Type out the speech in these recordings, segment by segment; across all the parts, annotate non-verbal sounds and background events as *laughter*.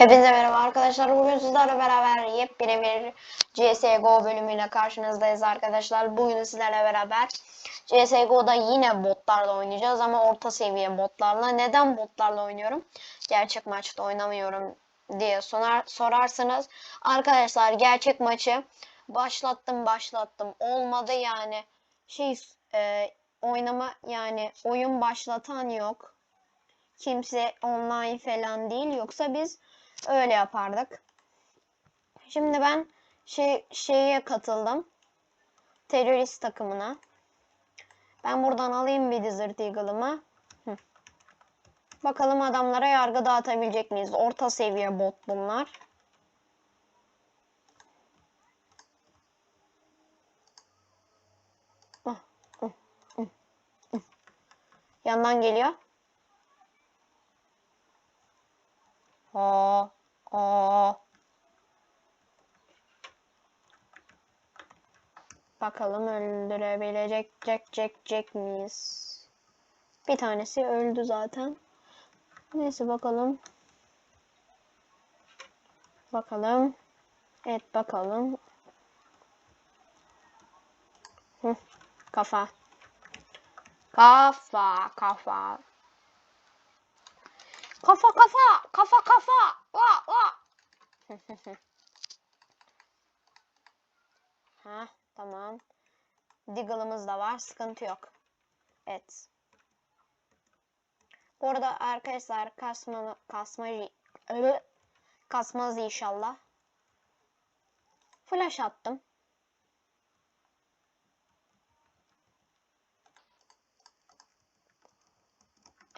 Hepinize merhaba arkadaşlar. Bugün sizlerle beraber yepyeni bir CSGO bölümüyle karşınızdayız arkadaşlar. Bugün sizlerle beraber CSGO'da yine botlarla oynayacağız ama orta seviye botlarla. Neden botlarla oynuyorum? Gerçek maçta oynamıyorum diye sorar, sorarsınız. Arkadaşlar gerçek maçı başlattım başlattım. Olmadı yani. Şey e, oynama yani oyun başlatan yok kimse online falan değil yoksa biz öyle yapardık. Şimdi ben şey şeye katıldım. Terörist takımına. Ben buradan alayım bir Desert Eagle'ımı. Bakalım adamlara yargı dağıtabilecek miyiz? Orta seviye bot bunlar. Yandan geliyor. Aa, aa. Bakalım öldürebilecek Jack Jack Jack miyiz? Bir tanesi öldü zaten. Neyse bakalım. Bakalım. Evet bakalım. Hı, kafa. Kafa, kafa. Kafa kafa kafa kafa. Va va. *laughs* ha tamam. Diggle'ımız da var. Sıkıntı yok. Evet. Bu arada arkadaşlar kasma kasma kasmaz inşallah. Flash attım.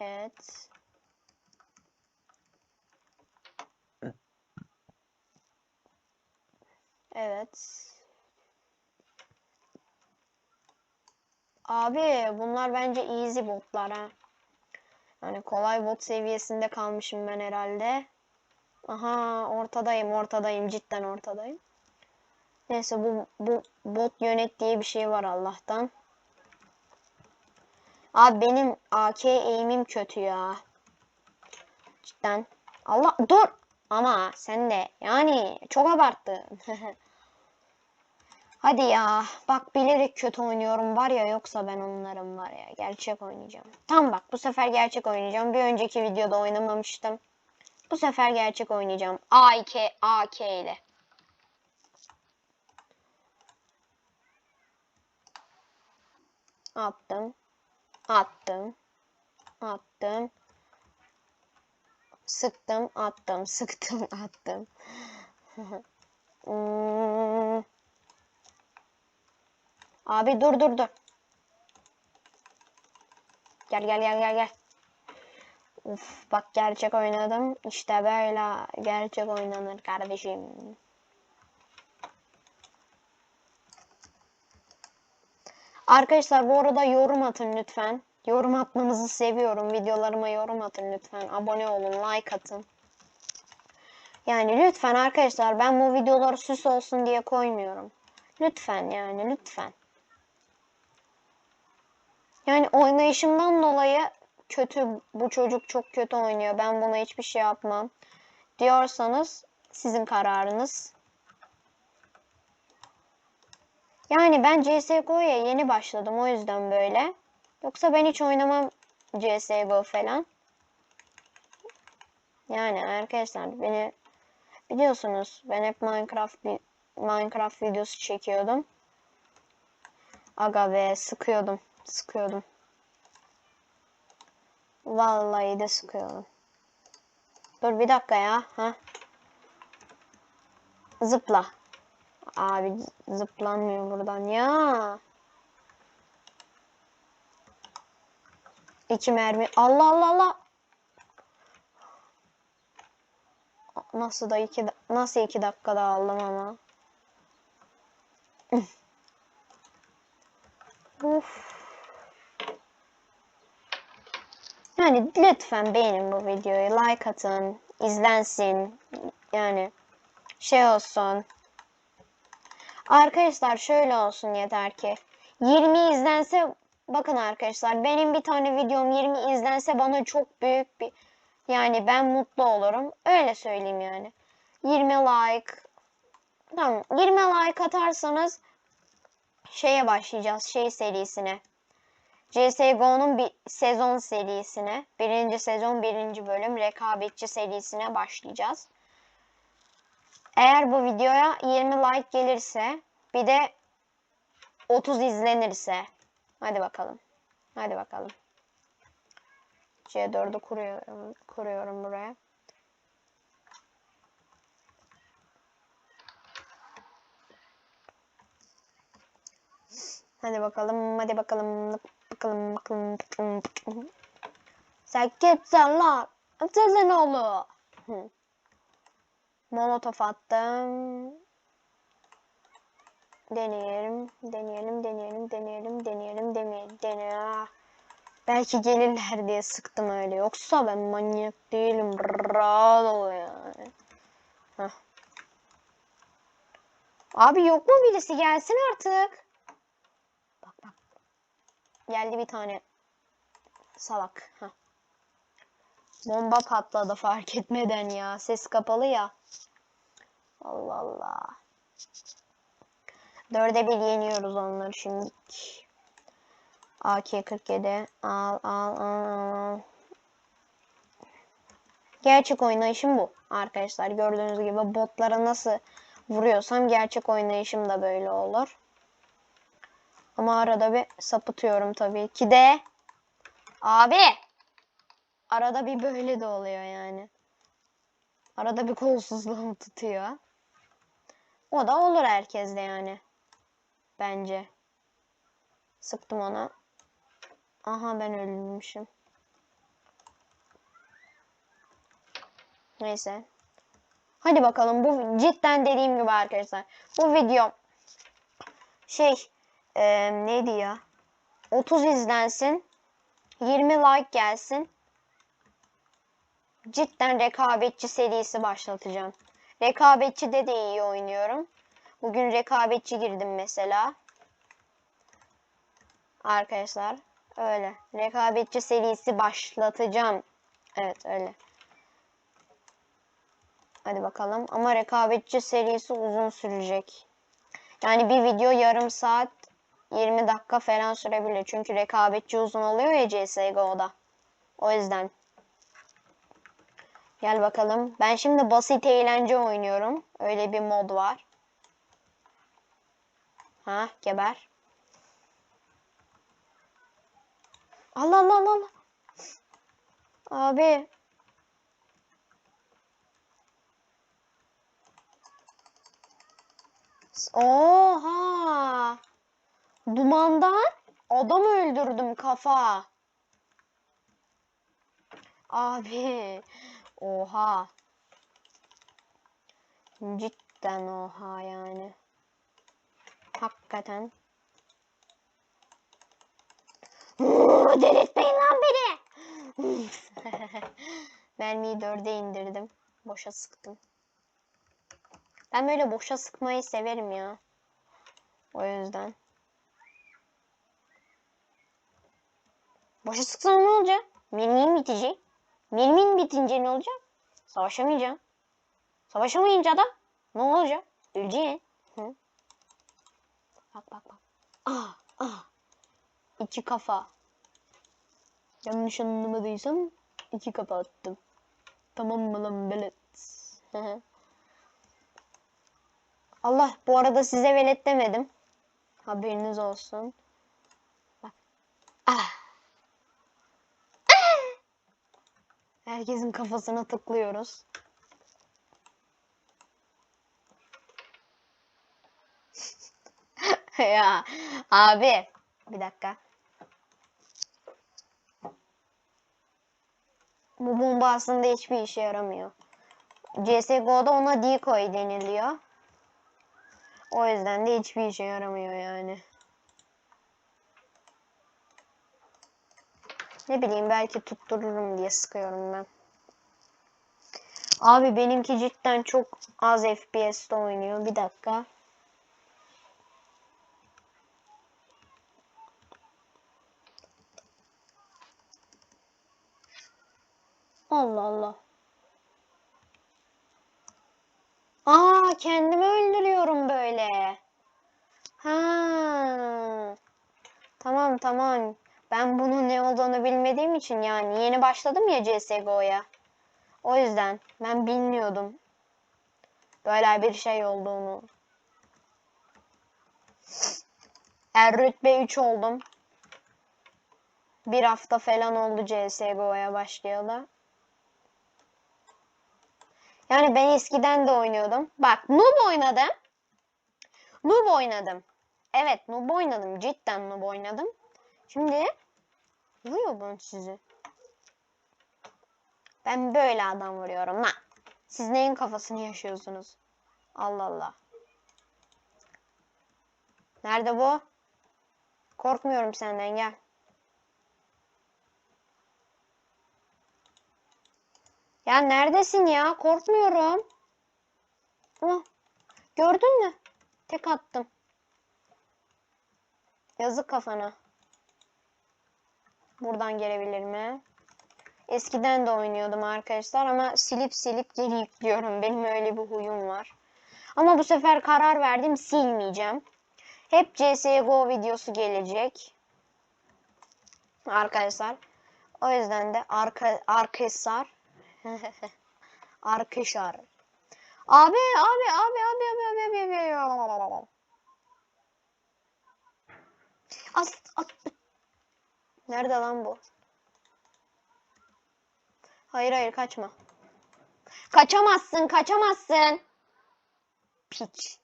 Evet. Evet. Abi bunlar bence easy botlar ha. Yani kolay bot seviyesinde kalmışım ben herhalde. Aha ortadayım ortadayım cidden ortadayım. Neyse bu, bu bot yönet diye bir şey var Allah'tan. Abi benim AK eğimim kötü ya. Cidden. Allah dur. Ama sen de yani çok abarttın. *laughs* Hadi ya. Bak bilerek kötü oynuyorum var ya yoksa ben onların var ya. Gerçek oynayacağım. Tam bak bu sefer gerçek oynayacağım. Bir önceki videoda oynamamıştım. Bu sefer gerçek oynayacağım. A2 AK ile. Attım. Attım. Attım. Sıktım, attım, *laughs* sıktım, attım. *laughs* hmm. Abi dur dur dur. Gel gel gel gel gel. Uf bak gerçek oynadım. İşte böyle gerçek oynanır kardeşim. Arkadaşlar bu arada yorum atın lütfen. Yorum atmanızı seviyorum. Videolarıma yorum atın lütfen. Abone olun, like atın. Yani lütfen arkadaşlar ben bu videoları süs olsun diye koymuyorum. Lütfen yani lütfen. Yani oynayışımdan dolayı kötü bu çocuk çok kötü oynuyor. Ben buna hiçbir şey yapmam diyorsanız sizin kararınız. Yani ben CSGO'ya yeni başladım o yüzden böyle. Yoksa ben hiç oynamam CSGO falan. Yani arkadaşlar beni biliyorsunuz ben hep Minecraft Minecraft videosu çekiyordum. Aga be sıkıyordum. Sıkıyordum. Vallahi de sıkıyordum. Dur bir dakika ya. Ha. Zıpla. Abi zıplanmıyor buradan ya. İki mermi. Allah Allah Allah. Nasıl da iki nasıl iki dakikada aldım ama. *laughs* Uf. Yani lütfen beğenin bu videoyu. Like atın. izlensin. Yani şey olsun. Arkadaşlar şöyle olsun yeter ki. 20 izlense bakın arkadaşlar benim bir tane videom 20 izlense bana çok büyük bir Yani ben mutlu olurum. Öyle söyleyeyim yani. 20 like. Tamam 20 like atarsanız şeye başlayacağız. Şey serisine. CSGO'nun bir sezon serisine. Birinci sezon birinci bölüm rekabetçi serisine başlayacağız. Eğer bu videoya 20 like gelirse bir de 30 izlenirse. Hadi bakalım. Hadi bakalım. C4'ü kuruyorum, kuruyorum buraya. Hadi bakalım, hadi bakalım, bakalım, bakalım, bakalım, bakalım. Sen kimsin lan? Sizin oğlu. Molotof attım. Deneyelim, deneyelim, deneyelim, deneyelim, deneyelim, deneyelim, deneyelim. Belki gelirler diye sıktım öyle. Yoksa ben manyak değilim. Rahat ol yani. Abi yok mu birisi? Gelsin artık. Geldi bir tane. Salak. Heh. Bomba patladı fark *laughs* etmeden ya. Ses kapalı ya. Allah Allah. Dörde bir yeniyoruz onları şimdi. AK-47 al al al al. Gerçek oynayışım bu arkadaşlar. Gördüğünüz gibi botlara nasıl vuruyorsam gerçek oynayışım da böyle olur. Ama arada bir sapıtıyorum tabii ki de. Abi! Arada bir böyle de oluyor yani. Arada bir kolsuzluğum *laughs* tutuyor. O da olur herkeste yani. Bence. Sıktım ona. Aha ben ölmüşüm. Neyse. Hadi bakalım bu cidden dediğim gibi arkadaşlar. Bu video şey e, neydi ya? 30 izlensin. 20 like gelsin. Cidden rekabetçi serisi başlatacağım. Rekabetçide de iyi oynuyorum. Bugün rekabetçi girdim mesela. Arkadaşlar öyle. Rekabetçi serisi başlatacağım. Evet öyle. Hadi bakalım. Ama rekabetçi serisi uzun sürecek. Yani bir video yarım saat 20 dakika falan sürebilir. Çünkü rekabetçi uzun oluyor ya CSGO'da. O yüzden. Gel bakalım. Ben şimdi basit eğlence oynuyorum. Öyle bir mod var. Ha geber. Allah Allah Allah. Allah. Abi. Oha. Dumandan adam öldürdüm kafa. Abi. Oha. Cidden oha yani. Hakikaten. Delirtmeyin lan beni. *laughs* Mermiyi dörde indirdim. Boşa sıktım. Ben böyle boşa sıkmayı severim ya. O yüzden. Boşa sıksam ne olacak? Mermim bitecek. Mermin bitince ne olacak? Savaşamayacağım. Savaşamayınca da ne olacak? Öleceksin. Hı? Bak bak bak. Ah ah. İki kafa. Yanlış anlamadıysam iki kafa attım. Tamam mı lan belet? Allah bu arada size velet demedim. Haberiniz olsun. Bak. Ah. Ah. Herkesin kafasına tıklıyoruz. *laughs* ya abi bir dakika. Bu bomba aslında hiçbir işe yaramıyor. CSGO'da ona decoy deniliyor. O yüzden de hiçbir işe yaramıyor yani. Ne bileyim belki tuttururum diye sıkıyorum ben. Abi benimki cidden çok az FPS'te oynuyor. Bir dakika. Allah Allah. Aa kendimi öldürüyorum böyle. Ha. Tamam tamam. Ben bunun ne olduğunu bilmediğim için yani yeni başladım ya CSGO'ya. O yüzden ben bilmiyordum. Böyle bir şey olduğunu. Er rütbe 3 oldum. Bir hafta falan oldu CSGO'ya başlayalı. Yani ben eskiden de oynuyordum. Bak noob oynadım. Noob oynadım. Evet noob oynadım. Cidden noob oynadım. Şimdi vuruyor ben sizi. Ben böyle adam vuruyorum lan. Siz neyin kafasını yaşıyorsunuz? Allah Allah. Nerede bu? Korkmuyorum senden gel. Ya neredesin ya? Korkmuyorum. Ama gördün mü? Tek attım. Yazık kafana. Buradan gelebilir mi? Eskiden de oynuyordum arkadaşlar ama silip silip geri yüklüyorum. Benim öyle bir huyum var. Ama bu sefer karar verdim silmeyeceğim. Hep CSGO videosu gelecek. Arkadaşlar. O yüzden de arka arkadaşlar Arkadaşlar. Abi abi abi abi abi abi abi abi. As, at. Nerede lan bu? Hayır hayır kaçma. Kaçamazsın kaçamazsın. Piç.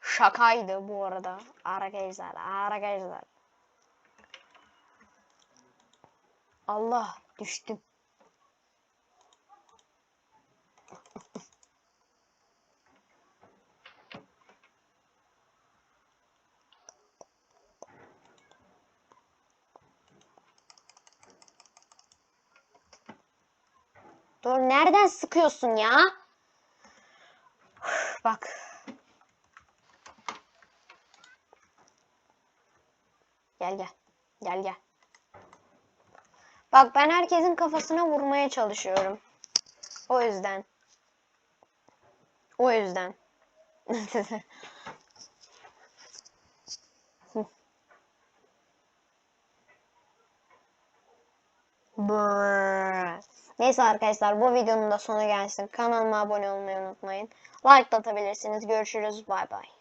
Şakaydı bu arada. Arkadaşlar, arkadaşlar. Allah düştüm. Dur nereden sıkıyorsun ya? Bak. Gel gel. Gel gel. Bak ben herkesin kafasına vurmaya çalışıyorum. O yüzden. O yüzden. *laughs* Neyse arkadaşlar bu videonun da sonu gelsin. Kanalıma abone olmayı unutmayın. Like atabilirsiniz. Görüşürüz. Bay bay.